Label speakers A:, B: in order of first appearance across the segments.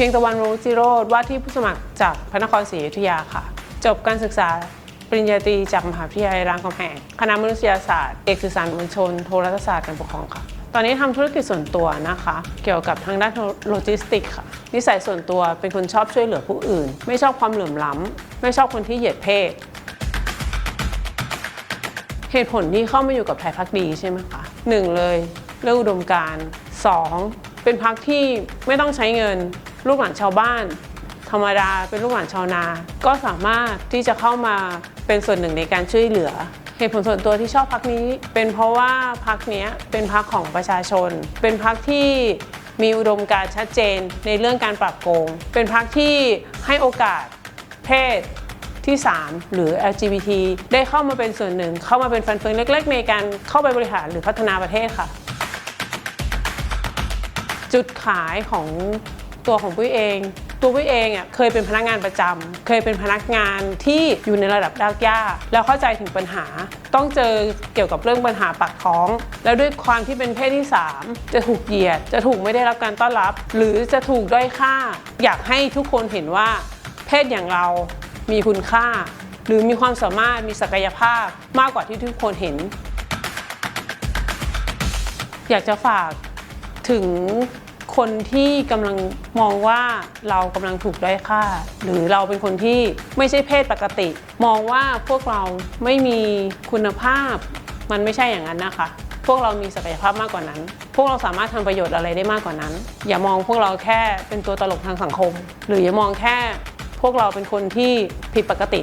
A: พียงตะวันรู้จิโรดว่าที่ผู้สมัครจากพระนครศรีอยุธยาค่ะ จบการศึกษาปริญญาตรีจากมหาวิทยาลัยรามคำแหงคณะมนุษยศาสตร์ เอกสื่อสารมวลชน โทรทัศน์ศาสตร์การปกครองค่ะ ตอนนี้ทำธุรกิจส่วนตัวนะคะ เกี่ยวกับทางด้านโลจิสติกส์ค่ะ นิสัยส่วนตัวเป็นคนชอบช่วยเหลือผู้อื่น ไม่ชอบความเหลื่อมล้ำไม่ชอบคนที่เหยียดเพศ เหตุผลที่เข้ามาอยู่กับไทยพักดีใช่ไหมคะหนึ่งเลยเรื่องอุดมการณ์สองเป็นพักที่ไม่ต้องใช้เงิน ลูกหลานชาวบ้าน ธรรมดาเป็นลูกหลานชาวนา ก็สามารถที่จะเข้ามาเป็นส่วนหนึ่งในการช่วยเหลือเหตุผลส่วนตัวที่ชอบพักนี้ เป็นเพราะว่าพักนี้เป็นพักของประชาชน เป็นพักที่มีอุดมการณ์ชัดเจนในเรื่องการปราบโกง เป็นพักที่ให้โอกาสเพศที่ 3 หรือ LGBT ได้เข้ามาเป็นส่วนหนึ่ง เข้ามาเป็นฟันเฟืองเล็ก ๆ ในการเข้าไปบริหารหรือพัฒนาประเทศค่ะ จุดขายของ ตัวของปุ้ยเอง ตัวปุ้ยเองอะเคยเป็นพนักงานประจำเคยเป็นพนักงานที่อยู่ในระดับดากยาแล้วเข้าใจถึงปัญหา ต้องเจอเกี่ยวกับเรื่องปัญหาปากท้อง แล้วด้วยความที่เป็นเพศที่ 3 จะถูกเหยียด จะถูกไม่ได้รับการต้อนรับ หรือจะถูกด้อยค่า อยากให้ทุกคนเห็นว่า เพศอย่างเรามีคุณค่า หรือมีความสามารถมีศักยภาพมากกว่าที่ทุกคนเห็น อยากจะฝากถึง คนที่กำลังมองว่าเรากำลังถูกด้อยค่า หรือเราเป็นคนที่ไม่ใช่เพศปกติ มองว่าพวกเราไม่มีคุณภาพ มันไม่ใช่อย่างนั้นนะคะ พวกเรามีศักยภาพมากกว่านั้น พวกเราสามารถทำประโยชน์อะไรได้มากกว่านั้น อย่ามองพวกเราแค่เป็นตัวตลกทางสังคม หรืออย่ามองแค่พวกเราเป็นคนที่ผิดปกติ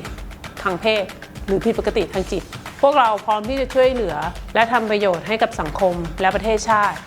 A: ทางเพศ หรือผิดปกติทางจิต พวกเราพร้อมที่จะช่วยเหลือ และทำประโยชน์ให้กับสังคมและประเทศชาติ